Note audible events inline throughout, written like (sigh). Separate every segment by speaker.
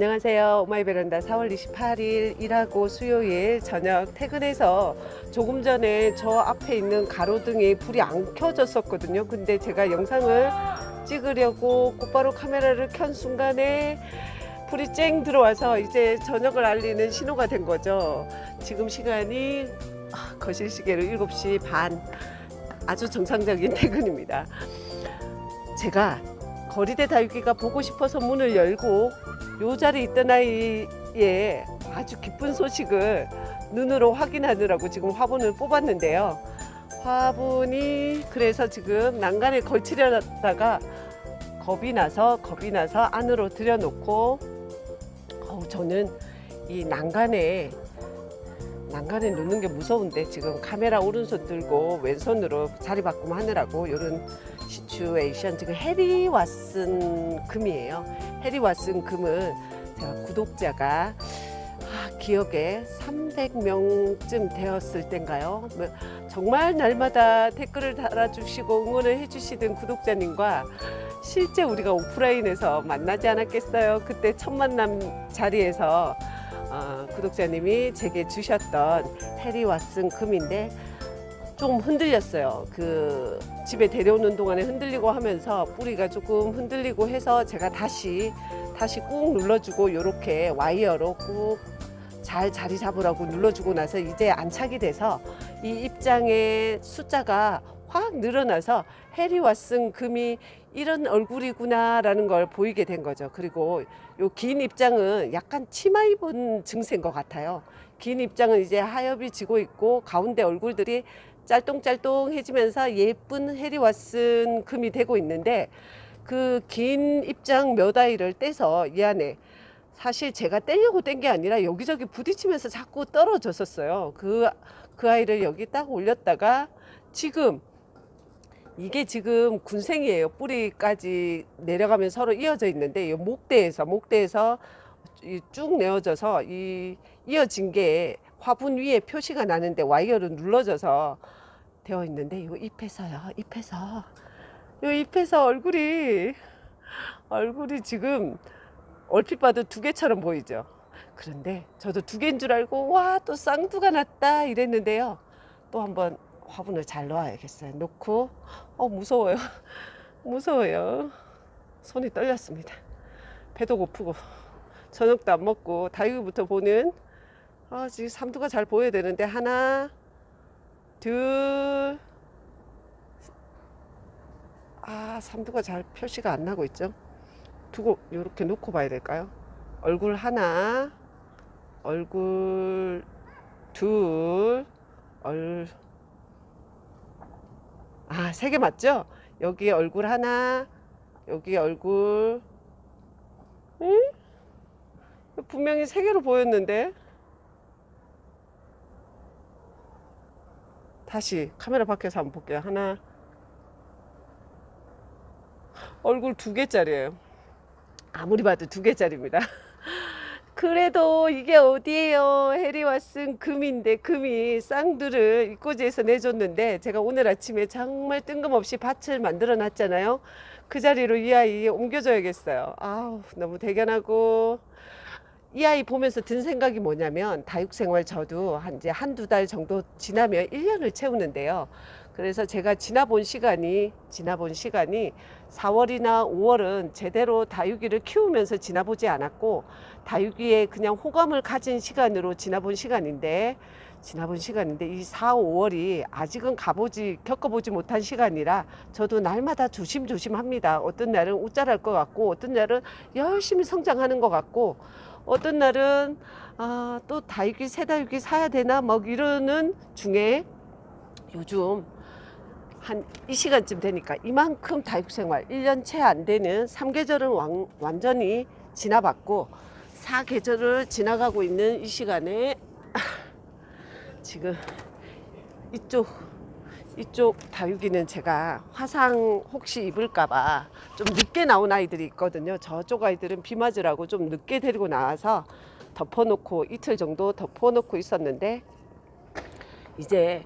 Speaker 1: 안녕하세요. 오마이 베란다 4월 28일 일하고 수요일 저녁 퇴근해서 조금 전에 저 앞에 있는 가로등이 불이 안 켜졌었거든요. 근데 제가 영상을 찍으려고 곧바로 카메라를 켠 순간에 불이 쨍 들어와서 이제 저녁을 알리는 신호가 된 거죠. 지금 시간이 아, 거실 시계로 7시 반 아주 정상적인 (laughs) 퇴근입니다. 제가 거리대 다육이가 보고 싶어서 문을 열고 요 자리에 있던 아이의 아주 기쁜 소식을 눈으로 확인하느라고 지금 화분을 뽑았는데요. 화분이 그래서 지금 난간에 걸치려다가 겁이 나서 겁이 나서 안으로 들여놓고 어우, 저는 이 난간에 난간에 놓는 게 무서운데 지금 카메라 오른손 들고 왼손으로 자리 바꿈 하느라고 이런 시츄에이션 지금 해리 왓슨 금이에요. 해리 왓슨 금은 제가 구독자가 아, 기억에 300명쯤 되었을 땐가요? 뭐, 정말 날마다 댓글을 달아주시고 응원을 해주시던 구독자님과 실제 우리가 오프라인에서 만나지 않았겠어요? 그때 첫 만남 자리에서 어, 구독자님이 제게 주셨던 해리 왓슨 금인데 좀 흔들렸어요. 그 집에 데려오는 동안에 흔들리고 하면서 뿌리가 조금 흔들리고 해서 제가 다시 다시 꾹 눌러주고 이렇게 와이어로 꾹 잘 자리 잡으라고 눌러주고 나서 이제 안착이 돼서 이 입장의 숫자가 확 늘어나서 해리 왓슨 금이 이런 얼굴이구나라는 걸 보이게 된 거죠. 그리고 요 긴 입장은 약간 치마 입은 증세인 것 같아요. 긴 입장은 이제 하엽이 지고 있고 가운데 얼굴들이 짤똥짤똥해지면서 예쁜 해리 왓슨 금이 되고 있는데 그 긴 입장 몇 아이를 떼서 이 안에 사실 제가 떼려고 뗀 게 아니라 여기저기 부딪히면서 자꾸 떨어졌었어요. 그, 그 아이를 여기 딱 올렸다가 지금 이게 지금 군생이에요. 뿌리까지 내려가면 서로 이어져 있는데 이 목대에서 목대에서 이쭉 내어져서 이 이어진 게 화분 위에 표시가 나는데 와이어로 눌러져서 되어 있는데 이거 잎에서요. 잎에서 이 잎에서 얼굴이 얼굴이 지금 얼핏 봐도 두 개처럼 보이죠. 그런데 저도 두 개인 줄 알고 와 또 쌍두가 났다 이랬는데요. 또 한번 화분을 잘 놓아야겠어요. 놓고 어 무서워요. (laughs) 무서워요. 손이 떨렸습니다. 배도 고프고 저녁도 안 먹고 다육이부터 보는 아 지금 삼두가 잘 보여야 되는데 하나 둘 아, 삼두가 잘 표시가 안 나고 있죠. 두고 이렇게 놓고 봐야 될까요? 얼굴 하나, 얼굴 둘, 얼 아, 세 개 맞죠? 여기 얼굴 하나, 여기 얼굴 응? 분명히 세 개로 보였는데 다시 카메라 밖에서 한번 볼게요. 하나 얼굴 두 개짜리예요. 아무리 봐도 두 개짜리입니다. (laughs) 그래도 이게 어디예요? 해리 왓슨 금인데 금이 쌍두를 이꼬지에서 내줬는데 제가 오늘 아침에 정말 뜬금없이 밭을 만들어 놨잖아요. 그 자리로 이 아이 옮겨줘야겠어요. 아우 너무 대견하고 이 아이 보면서 든 생각이 뭐냐면 다육 생활 저도 한 이제 한두 달 정도 지나면 1년을 채우는데요. 그래서 제가 지나본 시간이 지나본 시간이 4월이나 5월은 제대로 다육이를 키우면서 지나보지 않았고 다육이에 그냥 호감을 가진 시간으로 지나본 시간인데 지나본 시간인데 이 4, 5월이 아직은 가보지 겪어보지 못한 시간이라 저도 날마다 조심조심합니다. 어떤 날은 웃잘할 것 같고 어떤 날은 열심히 성장하는 것 같고 어떤 날은 아, 또 다육이 새 다육이 사야 되나? 막 이러는 중에 요즘 한 이 시간쯤 되니까 이만큼 다육 생활 1년 채 안 되는 3계절은 왕, 완전히 지나봤고 4계절을 지나가고 있는 이 시간에 (laughs) 지금 이쪽 이쪽 다육이는 제가 화상 혹시 입을까봐 좀 늦게 나온 아이들이 있거든요. 저쪽 아이들은 비 맞으라고 좀 늦게 데리고 나와서 덮어놓고 이틀 정도 덮어놓고 있었는데 이제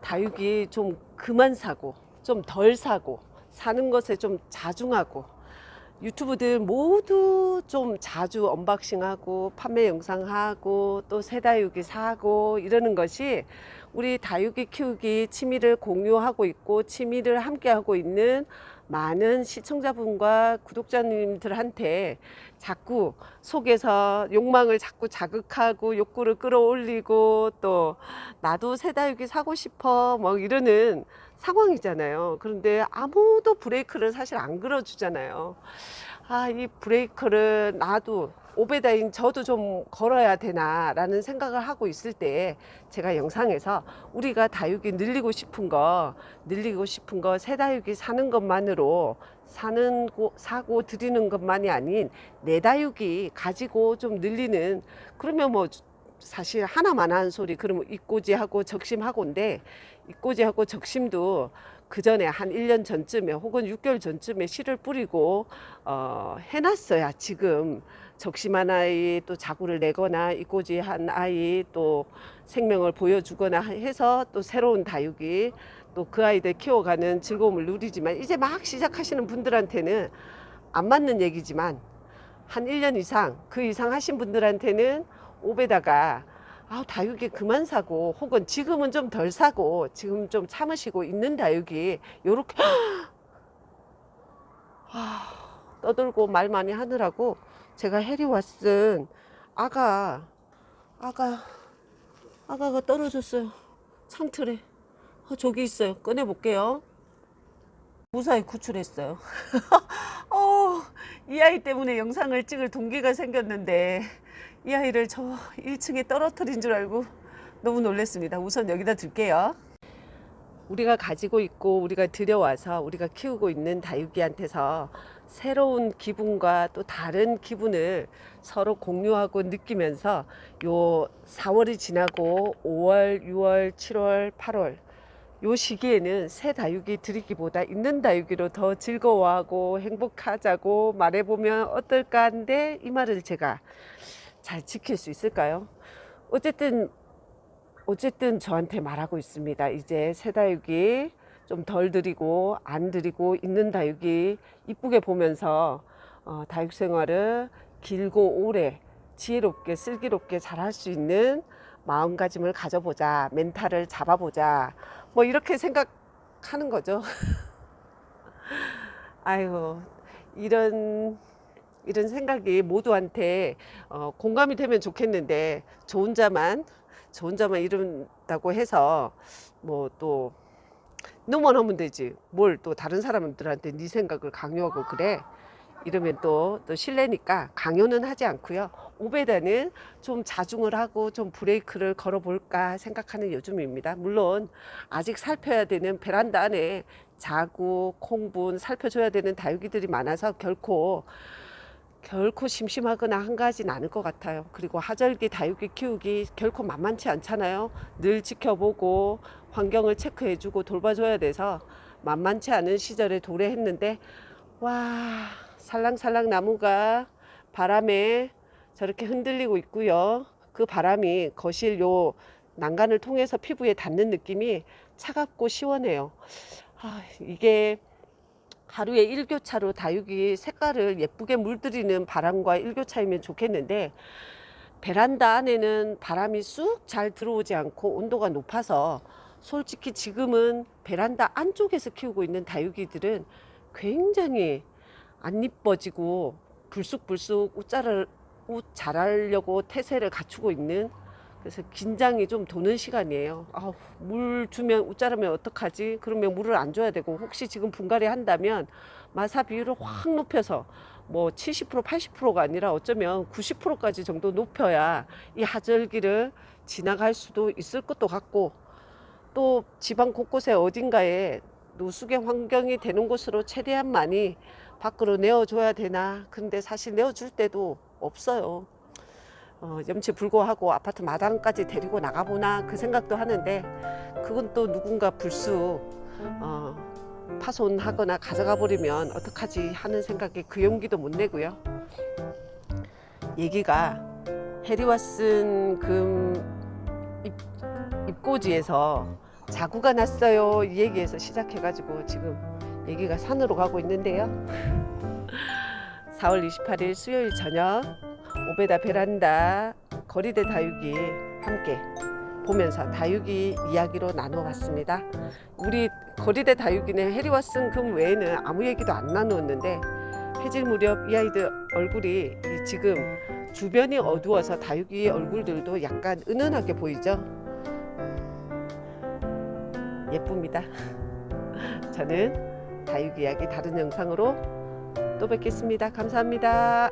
Speaker 1: 다육이 좀 그만 사고 좀 덜 사고 사는 것에 좀 자중하고 유튜브들 모두 좀 자주 언박싱하고 판매 영상하고 또 새다육이 사고 이러는 것이 우리 다육이 키우기 취미를 공유하고 있고 취미를 함께 하고 있는 많은 시청자분과 구독자님들한테 자꾸 속에서 욕망을 자꾸 자극하고 욕구를 끌어올리고 또 나도 새다육이 사고 싶어 뭐 이러는 상황이잖아요. 그런데 아무도 브레이크를 사실 안 걸어주잖아요. 아, 이 브레이크를 나도 오베다인 저도 좀 걸어야 되나라는 생각을 하고 있을 때 제가 영상에서 우리가 다육이 늘리고 싶은 거 늘리고 싶은 거 새 다육이 사는 것만으로 사는 고, 사고 드리는 것만이 아닌 내 다육이 가지고 좀 늘리는 그러면 뭐 사실 하나만 한 소리 그러면 입꼬지하고 적심하고인데 입꼬지하고 적심도 그 전에 한 1년 전쯤에 혹은 6개월 전쯤에 씨를 뿌리고 어, 해놨어야 지금 적심한 아이 또 자구를 내거나 입꼬지 한 아이 또 생명을 보여주거나 해서 또 새로운 다육이 또 그 아이들 키워가는 즐거움을 누리지만 이제 막 시작하시는 분들한테는 안 맞는 얘기지만 한 1년 이상 그 이상 하신 분들한테는 옵에다가 아, 다육이 그만 사고 혹은 지금은 좀 덜 사고 지금 좀 참으시고 있는 다육이 요렇게 (gasps) 아, 떠들고 말 많이 하느라고 제가 해리 왓슨 아가 아가 아가가 떨어졌어요. 창틀에. 어, 저기 있어요. 꺼내 볼게요 무사히 구출했어요 (laughs) 어, 이 아이 때문에 영상을 찍을 동기가 생겼는데 이 아이를 저 1층에 떨어뜨린 줄 알고 너무 놀랐습니다. 우선 여기다 둘게요. 우리가 가지고 있고 우리가 들여와서 우리가 키우고 있는 다육이한테서 새로운 기분과 또 다른 기분을 서로 공유하고 느끼면서 요 4월이 지나고 5월, 6월, 7월, 8월 요 시기에는 새 다육이 들이기보다 있는 다육이로 더 즐거워하고 행복하자고 말해보면 어떨까 하는데 이 말을 제가 잘 지킬 수 있을까요? 어쨌든 어쨌든 저한테 말하고 있습니다. 이제 새 다육이 좀덜 드리고 안 드리고 있는 다육이 이쁘게 보면서 어, 다육 생활을 길고 오래 지혜롭게 슬기롭게 잘할 수 있는 마음가짐을 가져보자 멘탈을 잡아보자 뭐 이렇게 생각하는 거죠. (laughs) 아유 이런 이런 생각이 모두한테 어, 공감이 되면 좋겠는데 저 혼자만 저 혼자만 이런다고 해서 뭐 또 너만 하면 되지 뭘 또 다른 사람들한테 네 생각을 강요하고 그래 이러면 또, 또 실례니까 강요는 하지 않고요. 오베다는 좀 자중을 하고 좀 브레이크를 걸어볼까 생각하는 요즘입니다. 물론 아직 살펴야 되는 베란다 안에 자구, 콩분 살펴줘야 되는 다육이들이 많아서 결코 결코 심심하거나 한가하진 않을 것 같아요. 그리고 하절기 다육이 키우기 결코 만만치 않잖아요. 늘 지켜보고 환경을 체크해주고 돌봐줘야 돼서 만만치 않은 시절에 도래했는데 와 살랑살랑 나무가 바람에 저렇게 흔들리고 있고요. 그 바람이 거실 요 난간을 통해서 피부에 닿는 느낌이 차갑고 시원해요. 아, 이게 하루에 일교차로 다육이 색깔을 예쁘게 물들이는 바람과 일교차이면 좋겠는데 베란다 안에는 바람이 쑥 잘 들어오지 않고 온도가 높아서 솔직히 지금은 베란다 안쪽에서 키우고 있는 다육이들은 굉장히 안 이뻐지고 불쑥불쑥 웃자를 웃 자라려고 태세를 갖추고 있는 그래서 긴장이 좀 도는 시간이에요. 아우, 물 주면 웃자라면 어떡하지? 그러면 물을 안 줘야 되고 혹시 지금 분갈이 한다면 마사 비율을 확 높여서 뭐 70% 80%가 아니라 어쩌면 90%까지 정도 높여야 이 하절기를 지나갈 수도 있을 것도 같고 또 지방 곳곳에 어딘가에 노숙의 환경이 되는 곳으로 최대한 많이 밖으로 내어줘야 되나? 근데 사실 내어줄 때도 없어요. 어, 염치 불구하고 아파트 마당까지 데리고 나가보나 그 생각도 하는데 그건 또 누군가 불쑥 어, 파손하거나 가져가 버리면 어떡하지 하는 생각에 그 용기도 못 내고요. 얘기가 해리 왓슨 금 입, 입고지에서 자구가 났어요. 이 얘기에서 시작해가지고 지금 얘기가 산으로 가고 있는데요 4월 28일 수요일 저녁 오베다 베란다 거리대 다육이 함께 보면서 다육이 이야기로 나눠봤습니다. 우리 거리대 다육이는 해리와 쓴금 외에는 아무 얘기도 안 나누었는데 해질 무렵 이 아이들 얼굴이 이 지금 주변이 어두워서 다육이 얼굴들도 약간 은은하게 보이죠? 예쁩니다. 저는 다육이 이야기 다른 영상으로 또 뵙겠습니다. 감사합니다.